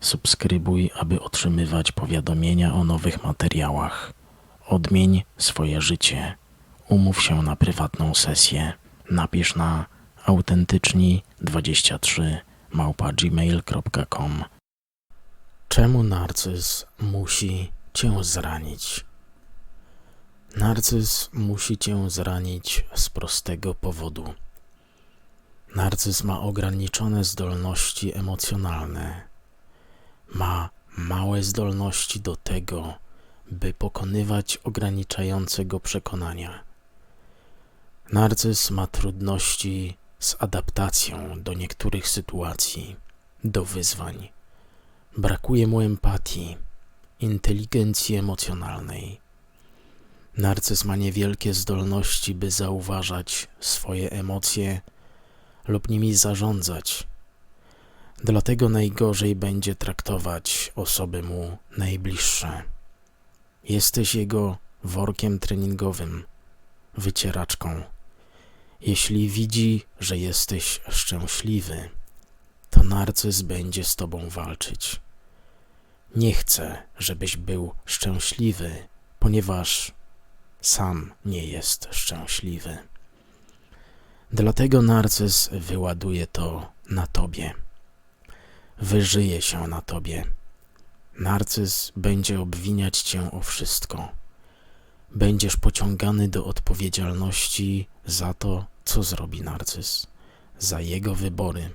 Subskrybuj, aby otrzymywać powiadomienia o nowych materiałach. Odmień swoje życie. Umów się na prywatną sesję. Napisz na autentyczni23 małpa gmail.com Czemu narcyz musi cię zranić? Narcyz musi cię zranić z prostego powodu. Narcyz ma ograniczone zdolności emocjonalne. Ma małe zdolności do tego, by pokonywać ograniczające go przekonania. Narcyz ma trudności z adaptacją do niektórych sytuacji, do wyzwań. Brakuje mu empatii, inteligencji emocjonalnej. Narcyz ma niewielkie zdolności, by zauważać swoje emocje lub nimi zarządzać. Dlatego najgorzej będzie traktować osoby mu najbliższe. Jesteś jego workiem treningowym, wycieraczką. Jeśli widzi, że jesteś szczęśliwy, to narcyz będzie z tobą walczyć. Nie chce, żebyś był szczęśliwy, ponieważ sam nie jest szczęśliwy. Dlatego narcyz wyładuje to na tobie. Wyżyje się na tobie. Narcyz będzie obwiniać cię o wszystko. Będziesz pociągany do odpowiedzialności za to, co zrobi narcyz, za jego wybory,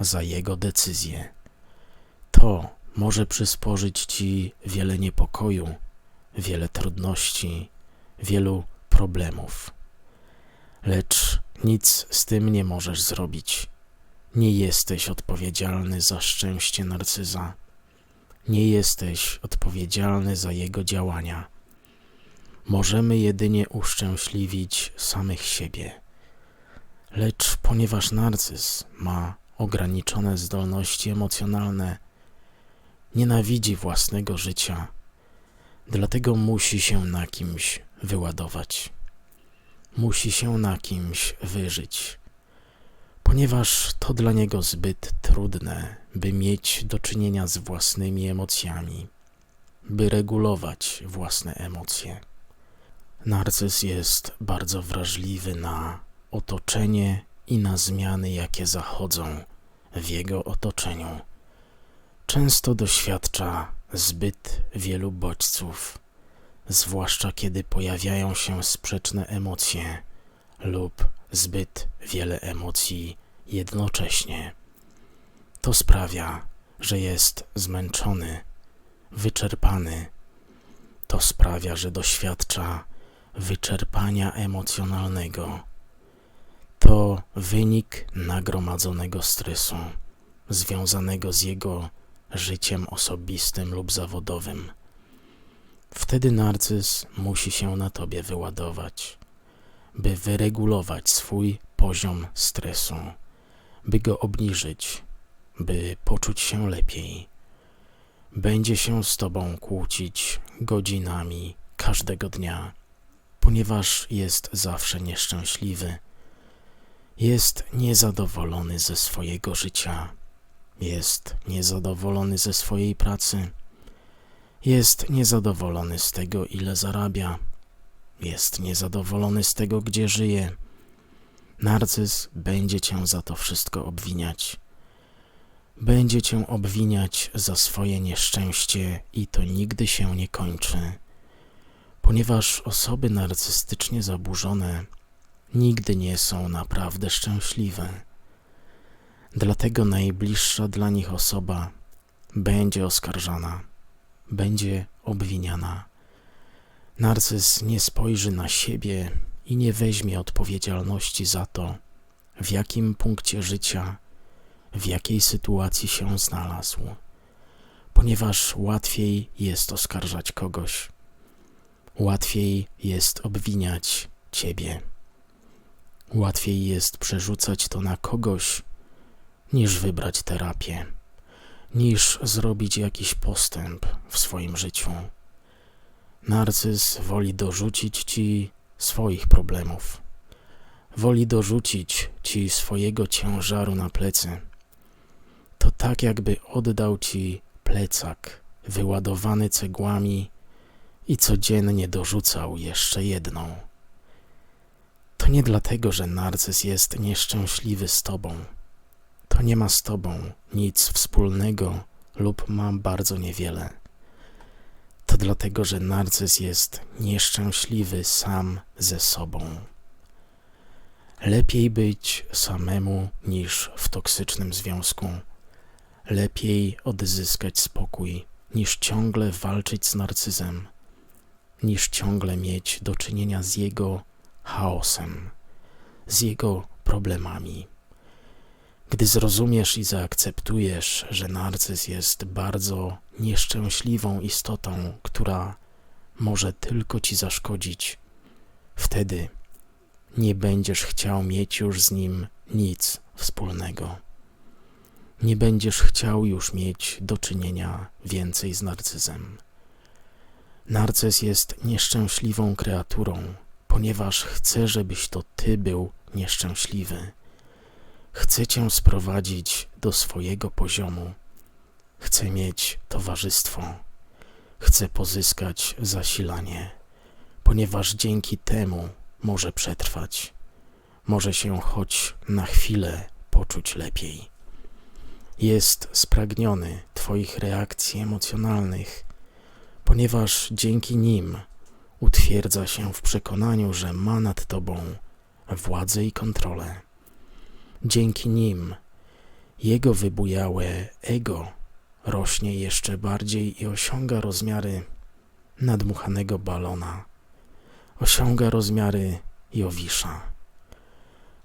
za jego decyzje. To może przysporzyć ci wiele niepokoju, wiele trudności, wielu problemów. Lecz nic z tym nie możesz zrobić. Nie jesteś odpowiedzialny za szczęście narcyza. Nie jesteś odpowiedzialny za jego działania. Możemy jedynie uszczęśliwić samych siebie. Lecz ponieważ narcyz ma ograniczone zdolności emocjonalne, nienawidzi własnego życia, dlatego musi się na kimś wyładować. Musi się na kimś wyżyć, ponieważ to dla niego zbyt trudne, by mieć do czynienia z własnymi emocjami, by regulować własne emocje. Narcyz jest bardzo wrażliwy na otoczenie i na zmiany, jakie zachodzą w jego otoczeniu. Często doświadcza zbyt wielu bodźców, zwłaszcza kiedy pojawiają się sprzeczne emocje lub zbyt wiele emocji jednocześnie. To sprawia, że jest zmęczony, wyczerpany. To sprawia, że doświadcza wyczerpania emocjonalnego. To wynik nagromadzonego stresu, związanego z jego życiem osobistym lub zawodowym. Wtedy narcyz musi się na tobie wyładować, by wyregulować swój poziom stresu, by go obniżyć, by poczuć się lepiej. Będzie się z tobą kłócić godzinami każdego dnia, ponieważ jest zawsze nieszczęśliwy. Jest niezadowolony ze swojego życia, jest niezadowolony ze swojej pracy, jest niezadowolony z tego, ile zarabia, jest niezadowolony z tego, gdzie żyje. Narcyz będzie cię za to wszystko obwiniać. Będzie cię obwiniać za swoje nieszczęście i to nigdy się nie kończy, ponieważ osoby narcystycznie zaburzone nigdy nie są naprawdę szczęśliwe. Dlatego najbliższa dla nich osoba będzie oskarżana, będzie obwiniana. Narcyz nie spojrzy na siebie i nie weźmie odpowiedzialności za to, w jakim punkcie życia, w jakiej sytuacji się znalazł, ponieważ łatwiej jest oskarżać kogoś, łatwiej jest obwiniać ciebie, łatwiej jest przerzucać to na kogoś, niż wybrać terapię, niż zrobić jakiś postęp w swoim życiu. Narcyz woli dorzucić ci swoich problemów, woli dorzucić ci swojego ciężaru na plecy. To tak, jakby oddał ci plecak wyładowany cegłami i codziennie dorzucał jeszcze jedną. To nie dlatego, że narcyz jest nieszczęśliwy z tobą. To nie ma z tobą nic wspólnego lub ma bardzo niewiele. Dlatego, że narcyz jest nieszczęśliwy sam ze sobą. Lepiej być samemu niż w toksycznym związku. Lepiej odzyskać spokój niż ciągle walczyć z narcyzem, niż ciągle mieć do czynienia z jego chaosem, z jego problemami. Gdy zrozumiesz i zaakceptujesz, że narcyz jest bardzo nieszczęśliwą istotą, która może tylko ci zaszkodzić, wtedy nie będziesz chciał mieć już z nim nic wspólnego. Nie będziesz chciał już mieć do czynienia więcej z narcyzem. Narcyz jest nieszczęśliwą kreaturą, ponieważ chce, żebyś to ty był nieszczęśliwy. Chce cię sprowadzić do swojego poziomu. Chce mieć towarzystwo. Chce pozyskać zasilanie, ponieważ dzięki temu może przetrwać. Może się choć na chwilę poczuć lepiej. Jest spragniony Twoich reakcji emocjonalnych, ponieważ dzięki nim utwierdza się w przekonaniu, że ma nad Tobą władzę i kontrolę. Dzięki nim jego wybujałe ego rośnie jeszcze bardziej i osiąga rozmiary nadmuchanego balona, osiąga rozmiary Jowisza.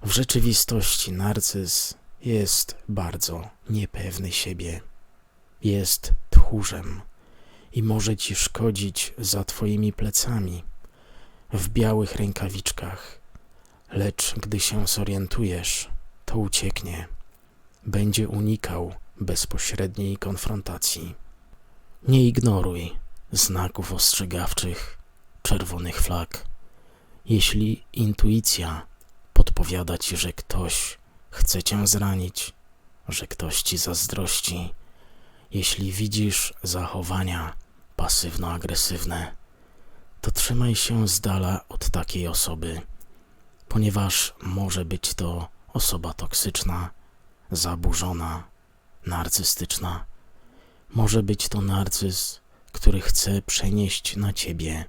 W rzeczywistości narcyz jest bardzo niepewny siebie, jest tchórzem i może ci szkodzić za twoimi plecami w białych rękawiczkach, lecz gdy się zorientujesz, to ucieknie. Będzie unikał bezpośredniej konfrontacji. Nie ignoruj znaków ostrzegawczych, czerwonych flag. Jeśli intuicja podpowiada ci, że ktoś chce cię zranić, że ktoś ci zazdrości, jeśli widzisz zachowania pasywno-agresywne, to trzymaj się z dala od takiej osoby, ponieważ może być to osoba toksyczna, zaburzona, narcystyczna. Może być to narcyz, który chce przenieść na ciebie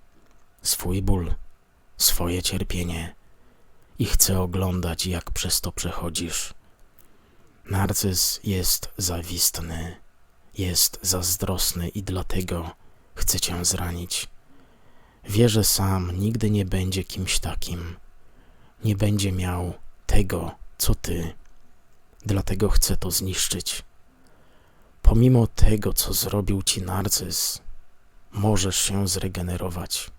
swój ból, swoje cierpienie i chce oglądać, jak przez to przechodzisz. Narcyz jest zawistny, jest zazdrosny i dlatego chce cię zranić. Wie, że sam nigdy nie będzie kimś takim. Nie będzie miał tego, co ty. Dlatego chcę to zniszczyć. Pomimo tego, co zrobił ci narcyz, możesz się zregenerować,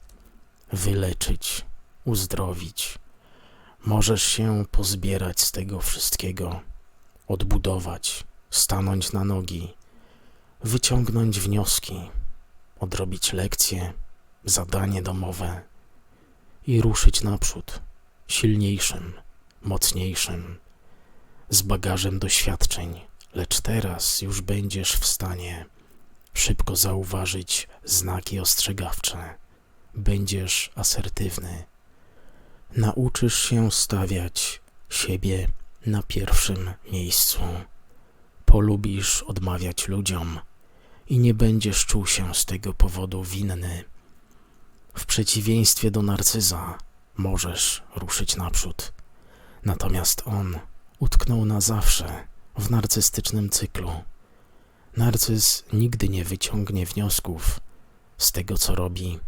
wyleczyć, uzdrowić. Możesz się pozbierać z tego wszystkiego, odbudować, stanąć na nogi, wyciągnąć wnioski, odrobić lekcje, zadanie domowe i ruszyć naprzód silniejszym mocniejszym, z bagażem doświadczeń, lecz teraz już będziesz w stanie szybko zauważyć znaki ostrzegawcze. Będziesz asertywny. Nauczysz się stawiać siebie na pierwszym miejscu. Polubisz odmawiać ludziom i nie będziesz czuł się z tego powodu winny. W przeciwieństwie do narcyza możesz ruszyć naprzód. Natomiast on utknął na zawsze w narcystycznym cyklu. Narcyz nigdy nie wyciągnie wniosków z tego, co robi.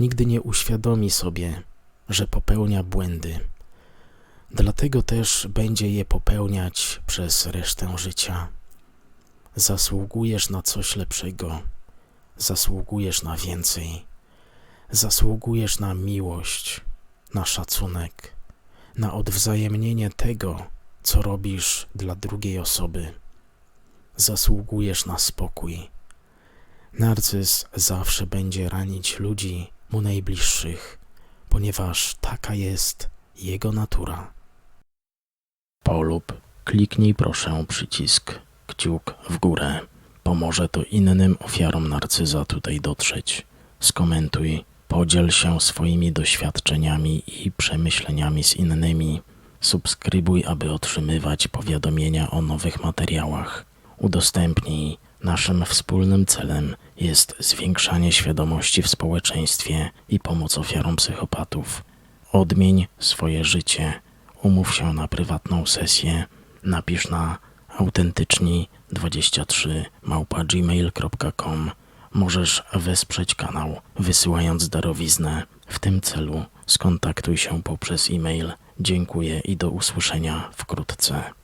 Nigdy nie uświadomi sobie, że popełnia błędy. Dlatego też będzie je popełniać przez resztę życia. Zasługujesz na coś lepszego. Zasługujesz na więcej. Zasługujesz na miłość, na szacunek, na odwzajemnienie tego, co robisz dla drugiej osoby. Zasługujesz na spokój. Narcyz zawsze będzie ranić ludzi mu najbliższych, ponieważ taka jest jego natura. Polub, kliknij proszę przycisk kciuk w górę. Pomoże to innym ofiarom narcyza tutaj dotrzeć. Skomentuj, podziel się swoimi doświadczeniami i przemyśleniami z innymi. Subskrybuj, aby otrzymywać powiadomienia o nowych materiałach. Udostępnij. Naszym wspólnym celem jest zwiększanie świadomości w społeczeństwie i pomoc ofiarom psychopatów. Odmień swoje życie. Umów się na prywatną sesję. Napisz na autentyczni23 małpa gmail.com. Możesz wesprzeć kanał wysyłając darowiznę. W tym celu skontaktuj się poprzez e-mail. Dziękuję i do usłyszenia wkrótce.